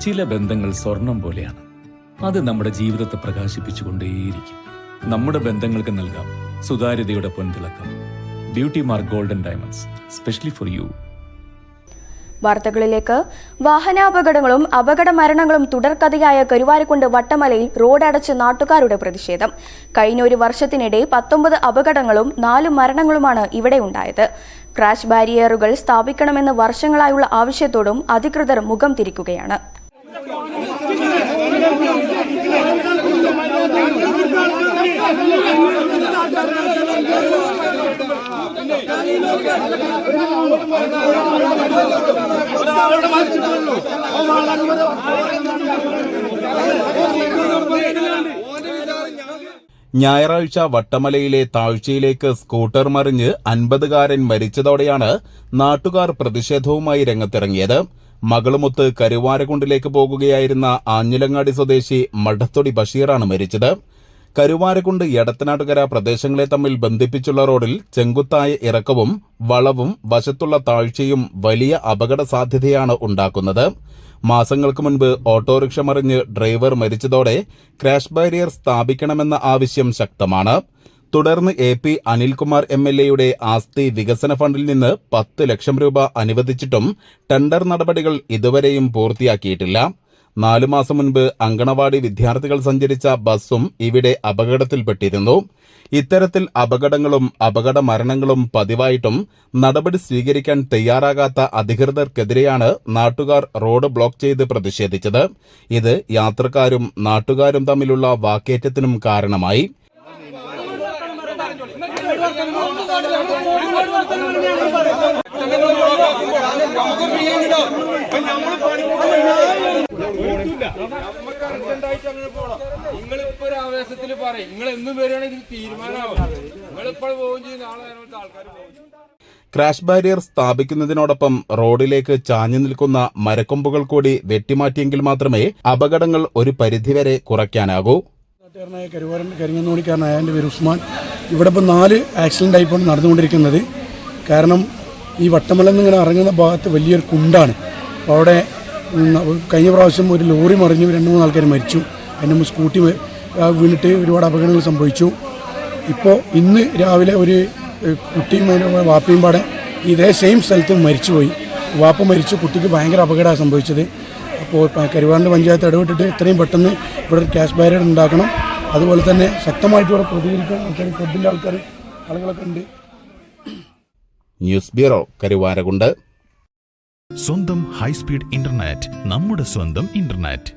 ചില ബന്ധങ്ങൾ സ്വർണം പോലെയാണ്. അത് നമ്മുടെ ജീവിതത്തെ പ്രകാശിപ്പിച്ചുകൊണ്ടേയിരിക്കും. നമ്മുടെ ബന്ധങ്ങൾക്ക് നൽകാം സുതാര്യതയുടെ പൊൻതിളക്കം. Beauty mark golden diamonds specially for you വാർത്തകളിലേക്ക്. വാഹനാപകടങ്ങളും അപകട മരണങ്ങളും തുടർക്കഥയായ കരുവാരക്കുണ്ട് വട്ടമലയിൽ റോഡടച്ച് നാട്ടുകാരുടെ പ്രതിഷേധം. കഴിഞ്ഞ ഒരു വർഷത്തിനിടെ പത്തൊമ്പത് അപകടങ്ങളും നാല് മരണങ്ങളുമാണ് ഇവിടെ ഉണ്ടായത്. ക്രാഷ് ബാരിയറുകൾ സ്ഥാപിക്കണമെന്ന് വർഷങ്ങളായുള്ള ആവശ്യത്തോടും അധികൃതർ മുഖം തിരിക്കുകയാണ്. ഞായറാഴ്ച വട്ടമലയിലെ താഴ്ചയിലേക്ക് സ്കൂട്ടർ മറിഞ്ഞ് അൻപതുകാരൻ മരിച്ചതോടെയാണ് നാട്ടുകാർ പ്രതിഷേധവുമായി രംഗത്തിറങ്ങിയത്. മകളുമൊത്ത് കരുവാരക്കുണ്ടിലേക്ക് പോകുകയായിരുന്ന ആഞ്ഞിലങ്ങാടി സ്വദേശി മഠത്തൊടി ബഷീറാണ് മരിച്ചത്. കരുവാരക്കുണ്ട് എടത്തനാട്ടുകര പ്രദേശങ്ങളെ തമ്മിൽ ബന്ധിപ്പിച്ചുള്ള റോഡിൽ ചെങ്കുത്തായ ഇറക്കവും വളവും വശത്തുള്ള താഴ്ചയും വലിയ അപകട സാധ്യതയാണ് ഉണ്ടാക്കുന്നത്. മാസങ്ങൾക്ക് മുൻപ് ഓട്ടോറിക്ഷ മറിഞ്ഞ് ഡ്രൈവർ മരിച്ചതോടെ ക്രാഷ് ബാരിയർ സ്ഥാപിക്കണമെന്ന ആവശ്യം ശക്തമാണ്. തുടർന്ന് A P Anilkumar M L എയുടെ ആസ്തി വികസന ഫണ്ടിൽ നിന്ന് പത്ത് ലക്ഷം രൂപ അനുവദിച്ചിട്ടും ടെൻഡർ നടപടികൾ ഇതുവരെയും പൂർത്തിയാക്കിയിട്ടില്ല. നാലു മാസം മുൻപ് അങ്കണവാടി വിദ്യാർത്ഥികൾ സഞ്ചരിച്ച ബസ്സും ഇവിടെ അപകടത്തിൽപ്പെട്ടിരുന്നു. ഇത്തരത്തിൽ അപകടങ്ങളും അപകട മരണങ്ങളും പതിവായിട്ടും നടപടി സ്വീകരിക്കാൻ തയ്യാറാകാത്ത അധികൃതർക്കെതിരെയാണ് നാട്ടുകാർ റോഡ് ബ്ലോക്ക് ചെയ്ത് പ്രതിഷേധിച്ചത്. ഇത് യാത്രക്കാരും നാട്ടുകാരും തമ്മിലുള്ള വാക്കേറ്റത്തിനും കാരണമായി. നിങ്ങളിപ്പോ ഒരു ആവേശത്തിൽ പറയും നിങ്ങൾ എന്നും വരികയാണെങ്കിൽ തീരുമാനമാവും പോകും. ക്രാഷ് ബാരിയർ സ്ഥാപിക്കുന്നതിനോടൊപ്പം റോഡിലേക്ക് ചാഞ്ഞു നിൽക്കുന്ന മരക്കൊമ്പുകൾ കൂടി വെട്ടിമാറ്റിയെങ്കിൽ മാത്രമേ അപകടങ്ങൾ ഒരു പരിധിവരെ കുറയ്ക്കാനാകൂ കരുവാരൻ കരിങ്ങന്നോണിക്കാരനായ എന്റെ പേര് ഉസ്മാൻ ഇവിടെ ഇപ്പോൾ നാല് ആക്സിഡന്റ് ആയിപ്പോൾ നടന്നുകൊണ്ടിരിക്കുന്നത്. കാരണം ഈ വട്ടമല നിന്നിങ്ങനെ ഇറങ്ങുന്ന ഭാഗത്ത് വലിയൊരു കുണ്ടാണ്. അപ്പോൾ അവിടെ കഴിഞ്ഞ പ്രാവശ്യം ഒരു ലോറി മറിഞ്ഞു രണ്ട് മൂന്ന് ആൾക്കാർ മരിച്ചു. അതിന് സ്കൂട്ടി വീണിട്ട് ഒരുപാട് അപകടങ്ങൾ സംഭവിച്ചു. ഇപ്പോൾ ഇന്ന് രാവിലെ ഒരു കുട്ടിയും വാപ്പയും പാടെ ഇതേ സെയിം സ്ഥലത്ത് മരിച്ചുപോയി. വാപ്പ മരിച്ചു കുട്ടിക്ക് ഭയങ്കര അപകടമാണ് സംഭവിച്ചത്. അപ്പോൾ കരുവാറിന്റെ പഞ്ചായത്ത് ഇടപെട്ടിട്ട് എത്രയും പെട്ടെന്ന് ഇവിടെ ഒരു ക്യാഷ് ബാരിയർ ഉണ്ടാക്കണം. അതുപോലെ തന്നെ ശക്തമായിട്ട് ഇവിടെ പ്രതികരിക്കാൻ ആൾക്കാർ ക്ലബിന്റെ ആൾക്കാർ ആളുകളൊക്കെ ഉണ്ട്. News bureau Karuvarakundu. സ്വന്തം ഹൈസ്പീഡ് ഇന്റർനെറ്റ് നമ്മുടെ സ്വന്തം ഇന്റർനെറ്റ്.